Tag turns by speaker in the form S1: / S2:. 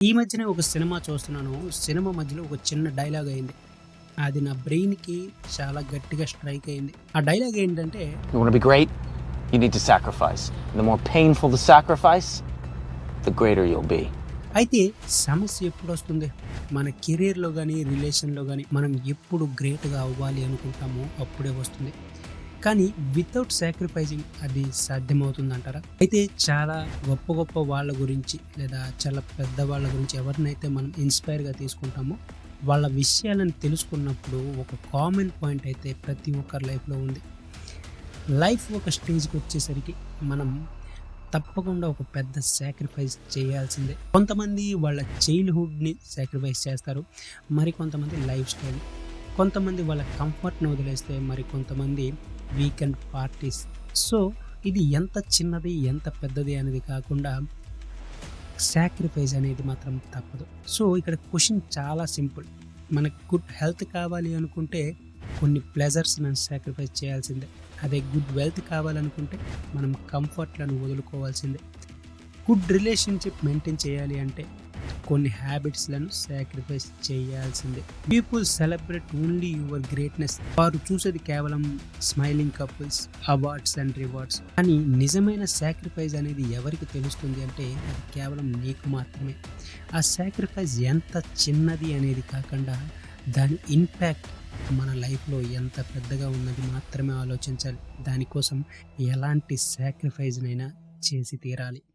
S1: ఈ మధ్యనే ఒక సినిమా చూస్తున్నాను సినిమా మధ్యలో ఒక చిన్న డైలాగ్ అయింది అది నా బ్రెయిన్కి చాలా గట్టిగా స్ట్రైక్ అయింది ఆ డైలాగ్ ఏంటంటే
S2: You want to be great? You need to sacrifice. And the more painful the sacrifice, the greater you'll be.
S1: అయితే సమస్య ఎప్పుడు వస్తుంది మన కెరీర్లో కానీ రిలేషన్లో కానీ మనం ఎప్పుడు గ్రేట్గా అవ్వాలి అనుకుంటామో అప్పుడే వస్తుంది కానీ వితౌట్ సాక్రిఫైజింగ్ అది సాధ్యమవుతుందంటారా? అయితే చాలా గొప్ప గొప్ప వాళ్ళ గురించి లేదా చాలా పెద్ద వాళ్ళ గురించి ఎవరినైతే మనం ఇన్స్పైర్గా తీసుకుంటామో వాళ్ళ విషయాలను తెలుసుకున్నప్పుడు ఒక కామన్ పాయింట్ అయితే ప్రతి ఒక్కరి లైఫ్లో ఉంది. లైఫ్ ఒక స్టేజ్కి వచ్చేసరికి మనం తప్పకుండా ఒక పెద్ద సాక్రిఫైస్ చేయాల్సిందే. కొంతమంది వాళ్ళ చైల్డ్హుడ్ని సాక్రిఫైస్ చేస్తారు మరి కొంతమంది లైఫ్ స్టైల్ కొంతమంది వాళ్ళ కంఫర్ట్ని వదిలేస్తే మరి కొంతమంది వీకెండ్ పార్టీస్. సో ఇది ఎంత చిన్నది ఎంత పెద్దది అనేది కాకుండా సాక్రిఫైస్ అనేది మాత్రం తప్పదు. సో ఇక్కడ క్వశ్చన్ చాలా సింపుల్. మనకు గుడ్ హెల్త్ కావాలి అనుకుంటే కొన్ని ప్లెజర్స్ మనం సాక్రిఫైస్ చేయాల్సిందే. అదే గుడ్ వెల్త్ కావాలనుకుంటే మనం కంఫర్ట్లను వదులుకోవాల్సిందే. గుడ్ రిలేషన్షిప్ మెయింటైన్ చేయాలి అంటే కొన్ని హ్యాబిట్స్లను సాక్రిఫైస్ చేయాల్సిందే. People celebrate only your greatness వారు చూసేది కేవలం smiling couples awards and rewards కానీ నిజమైన సాక్రిఫైస్ అనేది ఎవరికి తెలుస్తుంది అంటే అది కేవలం నీకు మాత్రమే. ఆ సాక్రిఫైస్ ఎంత చిన్నది అనేది కాకుండా దాని ఇంపాక్ట్ మన లైఫ్లో ఎంత పెద్దగా ఉన్నది మాత్రమే ఆలోచించాలి. దానికోసం ఎలాంటి సాక్రిఫైజ్నైనా చేసి తీరాలి.